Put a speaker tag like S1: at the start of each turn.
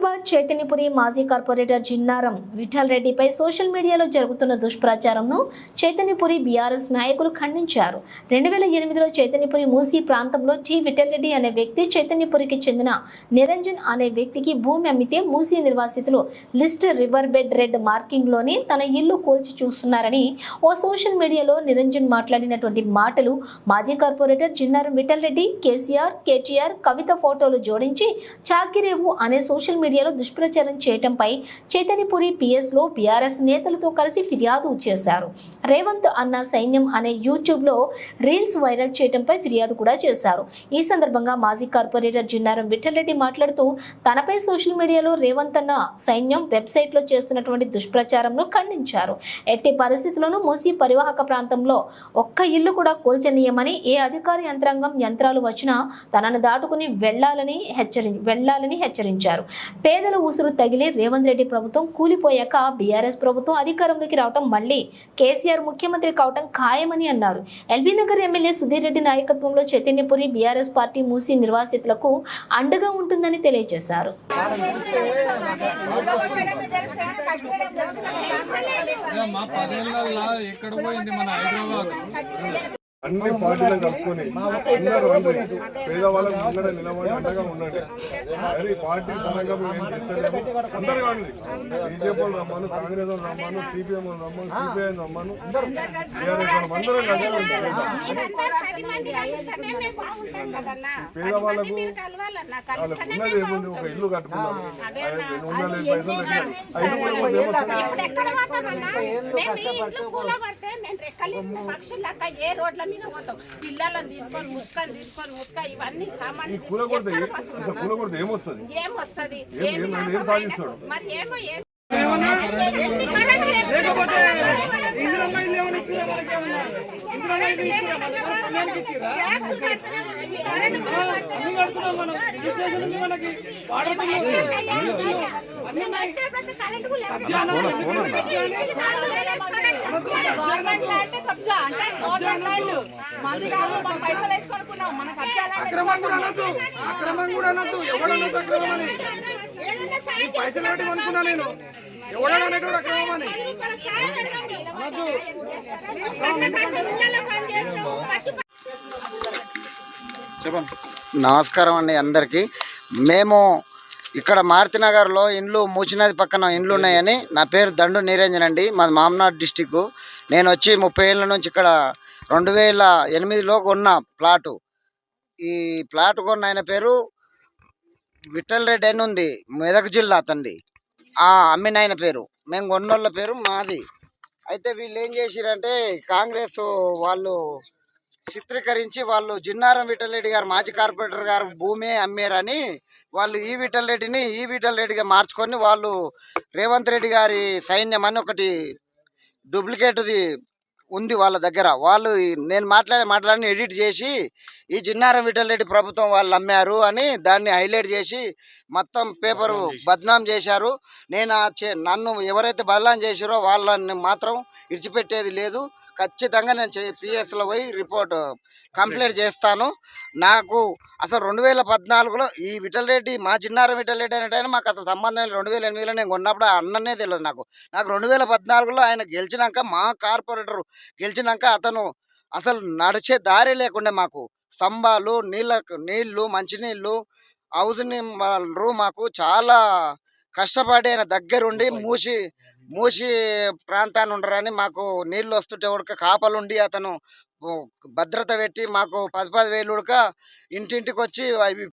S1: హైదరాబాద్ చైతన్యపురి మాజీ కార్పొరేటర్ జిన్నారం విఠల్ రెడ్డిపై సోషల్ మీడియాలో జరుగుతున్న దుష్ప్రచారంను చైతన్యపురి బీఆర్ఎస్ నాయకులు ఖండించారు. రెండు వేల ఎనిమిదిలో చైతన్యపురి మూసీ ప్రాంతంలో టి. విఠల్ రెడ్డి అనే వ్యక్తి చైతన్యపురికి చెందిన నిరంజన్ అనే వ్యక్తికి భూమి అమ్మితే మూసీ నిర్వాసితులు లిస్ట్ రివర్ బెడ్ రెడ్ మార్కింగ్లోనే తన ఇల్లు కూల్చి చూస్తున్నారని ఓ సోషల్ మీడియాలో నిరంజన్ మాట్లాడినటువంటి మాటలు మాజీ corporator Jinnaram Vittal Reddy KCR KTR Kavitha ఫోటోలు జోడించి చాకిరేవు అనే సోషల్ మీడియా మీడియాలో దుష్ప్రచారం చేయటంపై చైతన్యపురి పిఎస్లో బీఆర్ఎస్ నేతలతో కలిసి ఫిర్యాదు చేశారు. రేవంత్ అన్న సైన్యం అనే యూట్యూబ్లో రీల్స్ వైరల్ చేయటంపై ఫిర్యాదు కూడా చేశారు. ఈ సందర్భంగా మాజీ కార్పొరేటర్ జిన్నారం విఠలరెడ్డి మాట్లాడుతూ తనపై సోషల్ మీడియాలో రేవంత్ అన్న సైన్యం వెబ్సైట్లో చేస్తున్నటువంటి దుష్ప్రచారంను ఖండించారు. ఎట్టి పరిస్థితుల్లోనూ మూసీ పరివాహక ప్రాంతంలో ఒక్క ఇల్లు కూడా కూల్చనీయమని ఏ అధికార యంత్రాంగం యంత్రాలు వచ్చినా తనను దాటుకుని వెళ్ళాలని హెచ్చరి వెళ్ళాలని హెచ్చరించారు. పేదల ఉసురు తగిలి రేవంత్ రెడ్డి ప్రభుత్వం కూలిపోయాక బీఆర్ఎస్ ప్రభుత్వం అధికారంలోకి రావటం మళ్ళీ కేసీఆర్ ముఖ్యమంత్రి కావటం ఖాయమని అన్నారు. ఎల్బీ నగర్ ఎమ్మెల్యే సుధీర్ రెడ్డి నాయకత్వంలో చైతన్యపురి బీఆర్ఎస్ పార్టీ మూసి నిర్వాసితులకు అండగా ఉంటుందని తెలియజేశారు.
S2: ఎక్కడ పోయింది మన హైదరాబాద్?
S3: అన్ని పార్టీలను కలుపుకొని అందరూ పేదవాళ్ళకు ముందర నిలబడి అండగా ఉండండి మరి పార్టీ పరంగా మేము ఏం చేస్తలేము అందరు కాండి బీజేపీ వాళ్ళు రమ్మను కాంగ్రెస్ వాళ్ళు రమ్మను సిపిఎం వాళ్ళు రమ్మను సిపిఐ రమ్మను అందరం కలిసి ఉంటాం. పేదవాళ్ళకు వాళ్ళకు ఉన్నది ఏముంది ఒక ఇల్లు కట్టుకున్నాం ఐదు వందల పైసలు ఏమొస్తుంది?
S4: ఏ రోడ్ల మీద పోతాం. పిల్లలను తీసుకొని ముసుకని తీసుకొని ముసుక ఇవన్నీ సామాన్లు
S3: ఈ కూల కొడితే ఇంకా కూల కొడితే ఏమొస్తుంది?
S4: ఏం వస్తుంది
S3: ఏం- ఏం- ఆయన ఏం సాధిస్తాడు?
S4: మరి ఏమో ఏం
S2: అక్రమం కూడా అనొద్దు. అక్రమం కూడా అనొద్దు. ఎవడన్నది అక్రమం అని ఈ పైసలు పెట్టి కొనుక్కున్నా నేను? ఎవడన్నట్టు అక్రమం అని చెప్పండి.
S5: నమస్కారం అండి అందరికీ. మేము ఇక్కడ మారుతినగర్లో ఇండ్లు మూచినది పక్కన ఇండ్లు ఉన్నాయని నా పేరు దండు నిరంజన్ అండి. మాది మామనాడు డిస్టిక్ నేను వచ్చి ముప్పై ఏళ్ళ నుంచి ఇక్కడ రెండు వేల ఎనిమిదిలో కొన్న ప్లాటు. ఈ ప్లాట్ కొన్న ఆయన పేరు విఠల్ రెడ్డి అని ఉంది మెదక్ జిల్లా అతనిది. ఆ అమ్మిన ఆయన పేరు. మేము కొన్నోళ్ళ పేరు మాది. అయితే వీళ్ళు ఏం చేసిరంటే కాంగ్రెస్ వాళ్ళు చిత్రీకరించి వాళ్ళు జిన్నారం విఠలరెడ్డి గారు మాజీ కార్పొరేటర్ గారు భూమి అమ్మారని వాళ్ళు ఈ విఠలరెడ్డిని ఈ విఠలరెడ్డిగా మార్చుకొని వాళ్ళు రేవంత్ రెడ్డి గారి సైన్యం అని ఒకటి డూప్లికేట్ది ఉంది వాళ్ళ దగ్గర. వాళ్ళు నేను మాట్లాడే మాట్లాడిని ఎడిట్ చేసి ఈ జిన్నారం విఠలరెడ్డి ప్రభుత్వం వాళ్ళు అమ్మారు అని దాన్ని హైలైట్ చేసి మొత్తం పేపరు బద్నాం చేశారు. నేను నన్ను ఎవరైతే బదనాం చేశారో వాళ్ళని మాత్రం విడిచిపెట్టేది లేదు. ఖచ్చితంగా నేను పిఎస్లో పోయి రిపోర్ట్ కంప్లైంట్ చేస్తాను. నాకు అసలు రెండు వేల పద్నాలుగులో ఈ విఠల్ రెడ్డి మా చిన్నారం విఠల్ రెడ్డి అనేటైనా మాకు అసలు సంబంధం లేదు. రెండు వేల ఎనిమిదిలో నేను కొన్నప్పుడు అన్ననే తెలియదు నాకు. నాకు రెండు వేల పద్నాలుగులో ఆయన గెలిచినాక మా కార్పొరేటర్ గెలిచినాక అతను అసలు నడిచే దారి లేకుండా మాకు. స్తంభాలు నీళ్ళకు నీళ్ళు మంచినీళ్ళు హౌస్ వాళ్ళు మాకు చాలా కష్టపడి ఆయన దగ్గరుండి మూసి మూసి ప్రాంతాన్ని ఉండరని మాకు నీళ్ళు వస్తుంటే ఉడక కాపలుండి అతను భద్రత పెట్టి మాకు పది పది వేలు ఉడక ఇంటింటికి వచ్చి అవి